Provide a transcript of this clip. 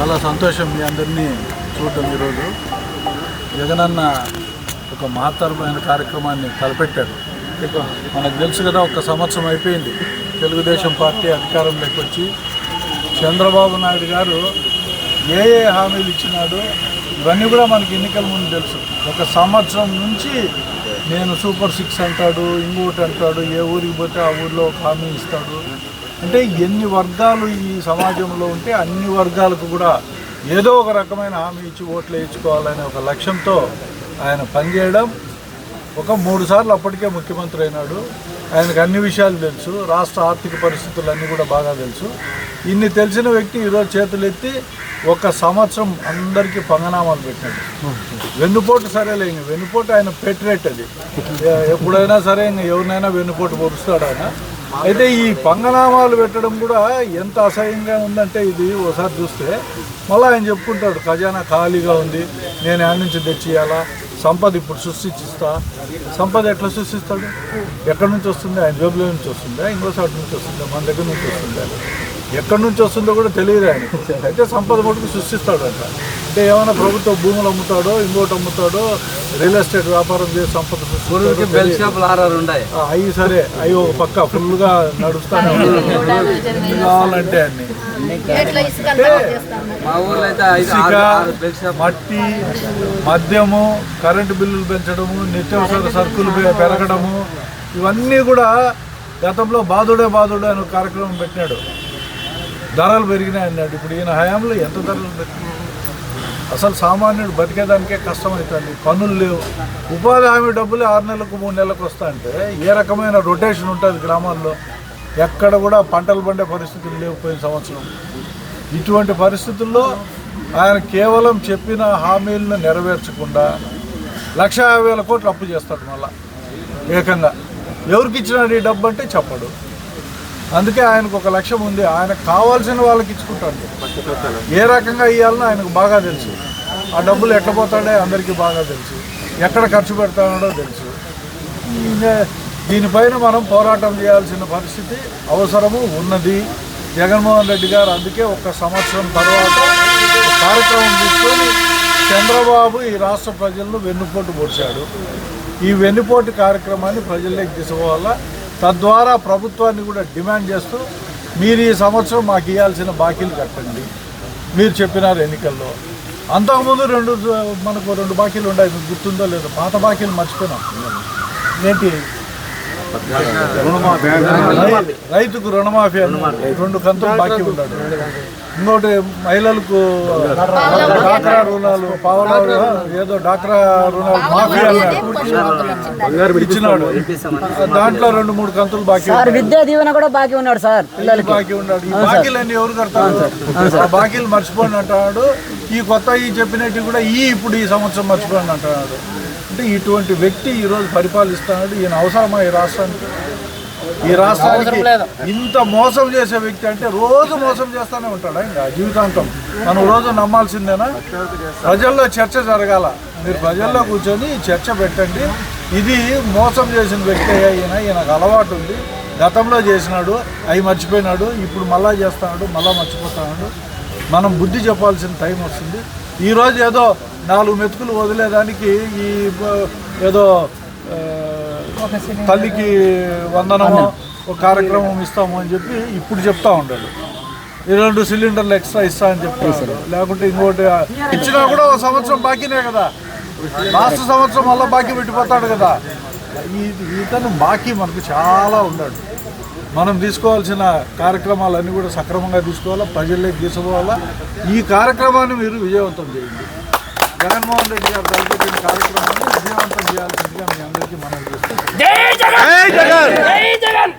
చాలా సంతోషం మీ అందరినీ చూడటం ఈరోజు. జగనన్న ఒక మహత్తరమైన కార్యక్రమాన్ని తలపెట్టారు. ఇక మనకు తెలుసు కదా ఒక సంవత్సరం అయిపోయింది. తెలుగుదేశం పార్టీ అధికారంలోకి వచ్చి చంద్రబాబు నాయుడు గారు ఏ ఏ హామీలు ఇచ్చినాడో ఇవన్నీ కూడా మనకి ఎన్నికల ముందు తెలుసు. ఒక సంవత్సరం నుంచి నేను సూపర్ సిక్స్ అంటాడు ఇంకోటి అంటాడు ఏ ఊరికి పోతే ఆ ఊరిలో ఒక హామీ ఇస్తాడు. అంటే ఎన్ని వర్గాలు ఈ సమాజంలో ఉంటే అన్ని వర్గాలకు కూడా ఏదో ఒక రకమైన హామీ ఇచ్చి ఓట్లు వేయించుకోవాలనే ఒక లక్ష్యంతో ఆయన పనిచేయడం. ఒక మూడు సార్లు అప్పటికే ముఖ్యమంత్రి అయినాడు. ఆయనకు అన్ని విషయాలు తెలుసు. రాష్ట్ర ఆర్థిక పరిస్థితులు అన్నీ కూడా బాగా తెలుసు. ఇన్ని తెలిసిన వ్యక్తి ఈరోజు చేతులెత్తి ఒక సంవత్సరం అందరికీ పంగనామాలు పెట్టాడు వెన్నుపోటు సరేలే ఇంక. వెన్నుపోటు ఆయన పెట్టినట్టు అది. ఎప్పుడైనా సరే ఇంక ఎవరినైనా వెన్నుపోటు పొరుస్తాడు ఆయన. అయితే ఈ పంగనామాలు పెట్టడం కూడా ఎంత అసహ్యంగా ఉందంటే ఇది ఒకసారి చూస్తే మళ్ళీ ఆయన చెప్పుకుంటాడు ఖజానా ఖాళీగా ఉంది నేను యాడ్ నుంచి తెచ్చియాలా సంపద ఇప్పుడు సృష్టిస్తా సంపద ఎట్లా సృష్టిస్తాడు? ఎక్కడి నుంచి వస్తుంది? ఆయన జేబులో నుంచి వస్తుందా? ఇంకోసారి నుంచి వస్తుందా? మన దగ్గర నుంచి వస్తుందా? ఎక్కడి నుంచి వస్తుందో కూడా తెలియదు ఆయన. అయితే సంపద మటుకు సృష్టిస్తాడు అంట ఏమైనా ప్రభుత్వ భూములు అమ్ముతాడో ఇంకోటి అమ్ముతాడో రియల్ ఎస్టేట్ వ్యాపారం చేసి సంపద అవి సరే అవి ఒక పక్క ఫుల్గా నడుస్తానే కావాలంటే అన్ని. మట్టి మద్యము కరెంటు బిల్లులు పెంచడము నిత్యావసర సరుకులు పెరగడము ఇవన్నీ కూడా గతంలో బాధుడే బాధుడే అని ఒక కార్యక్రమం పెట్టినాడు. ధరలు పెరిగినాయి అన్నాడు. ఇప్పుడు ఈయన హయాంలో ఎంత ధరలు పెరిగినాయి? అసలు సామాన్యుడు బతికేదానికే కష్టమవుతుంది పనులు లేవు. ఉపాధి హామీ డబ్బులు ఆరు నెలలకు మూడు నెలలకు వస్తాయంటే ఏ రకమైన రొటేషన్ ఉంటుంది గ్రామాల్లో? ఎక్కడ కూడా పంటలు పండే పరిస్థితులు లేవు పోయిన సంవత్సరం. ఇటువంటి పరిస్థితుల్లో ఆయన కేవలం చెప్పిన హామీలను నెరవేర్చకుండా లక్ష యాభై వేల కోట్లు అప్పు చేస్తాడు మళ్ళా. ఏకంగా. ఎవరికి ఇచ్చినాడు ఈ డబ్బు అంటే చెప్పడు. అందుకే ఆయనకు ఒక లక్ష్యం ఉంది. ఆయనకు కావాల్సిన వాళ్ళకి ఇచ్చుకుంటాడు. ఏ రకంగా ఇవ్వాలనో ఆయనకు బాగా తెలుసు. ఆ డబ్బులు ఎట్లా పోతాడో అందరికీ బాగా తెలుసు. ఎక్కడ ఖర్చు పెడతాడో తెలుసు. దీనిపైన మనం పోరాటం చేయాల్సిన పరిస్థితి అవసరము ఉన్నది. జగన్మోహన్ రెడ్డి గారు అందుకే ఒక సంవత్సరం తర్వాత కార్యక్రమం తీసుకొని చంద్రబాబు ఈ రాష్ట్ర ప్రజలను వెన్నుపోటు పొడిచాడు. ఈ వెన్నుపోటు కార్యక్రమాన్ని ప్రజల్లోకి తీసుకోవాలా తద్వారా ప్రభుత్వాన్ని కూడా డిమాండ్ చేస్తూ మీరు ఈ సంవత్సరం మాకు ఇవ్వాల్సిన బాకీలు కట్టండి. మీరు చెప్పినారు ఎన్నికల్లో. అంతకుముందు రెండు మనకు రెండు బాకీలు ఉన్నాయి మీకు గుర్తుందో లేదో. పాత బాకీలు మర్చిపోయినాం. ఏంటి? రైతుకు రుణమాఫీ రెండు కంతులు బాకీ ఉన్నాడు ఇంకోటి మహిళలకు డాక్రా రుణాలు పావలా ఏదో డాక్రా రుణాలు మాఫీ అన్నాడు ఇచ్చినాడు. దాంట్లో రెండు మూడు కంతులు బాకీ సార్. విద్యా దీవెన కూడా బాకీ ఉన్నాడు సార్ ఈ బాకీ ఉన్నాడు? ఈ బాకీలన్నీ ఎవరు కడతారు? ఆ బాకీలు మర్చిపోండి అంటున్నాడు. ఈ కొత్త ఈ చెప్పినట్టు కూడా ఈ ఇప్పుడు ఈ సంవత్సరం మర్చిపోండి అంటున్నాడు. అంటే ఇటువంటి వ్యక్తి ఈ రోజు పరిపాలిస్తున్నాడు. ఈయన అవసరమా ఈ రాష్ట్రానికి? ఈ రాష్ట్రానికి ఇంత మోసం చేసే వ్యక్తి అంటే రోజు మోసం చేస్తానే ఉంటాడా ఇంకా జీవితాంతం. మనం రోజు నమ్మాల్సిందేనా? ప్రజల్లో చర్చ జరగాల. మీరు ప్రజల్లో కూర్చొని చర్చ పెట్టండి. ఇది మోసం చేసిన వ్యక్తి ఈయన ఈయనకు అలవాటు ఉంది. గతంలో చేసినాడు అవి మర్చిపోయినాడు ఇప్పుడు మళ్ళా చేస్తున్నాడు మళ్ళా మర్చిపోతున్నాడు మనం బుద్ధి చెప్పాల్సిన టైం వస్తుంది. ఈరోజు ఏదో నాలుగు మెతుకులు వదిలేదానికి ఈ ఏదో తల్లికి వందనము ఒక కార్యక్రమం ఇస్తాము అని చెప్పి ఇప్పుడు చెప్తా ఉండాడు. ఈ రెండు సిలిండర్లు ఎక్స్ట్రా ఇస్తా అని చెప్తాడు లేకుంటే ఇంకోటి ఇచ్చినా కూడా ఒక సంవత్సరం బాకీనే కదా. లాస్ట్ సంవత్సరం మళ్ళీ బాకీ పెట్టిపోతాడు కదా. ఈ- ఇతను బాకీ మనకు చాలా ఉన్నాడు. మనం తీసుకోవాల్సిన కార్యక్రమాలన్నీ కూడా సక్రమంగా తీసుకోవాలా ప్రజల్లోకి తీసుకోవాలా ఈ కార్యక్రమాన్ని మీరు విజయవంతం చేయండి. జగన్మోహన్ రెడ్డి గారు తలపెట్టిన కార్యక్రమాన్ని విజయవంతం చేయాల్సిందిగా మీ అందరికీ మనం చేస్తాం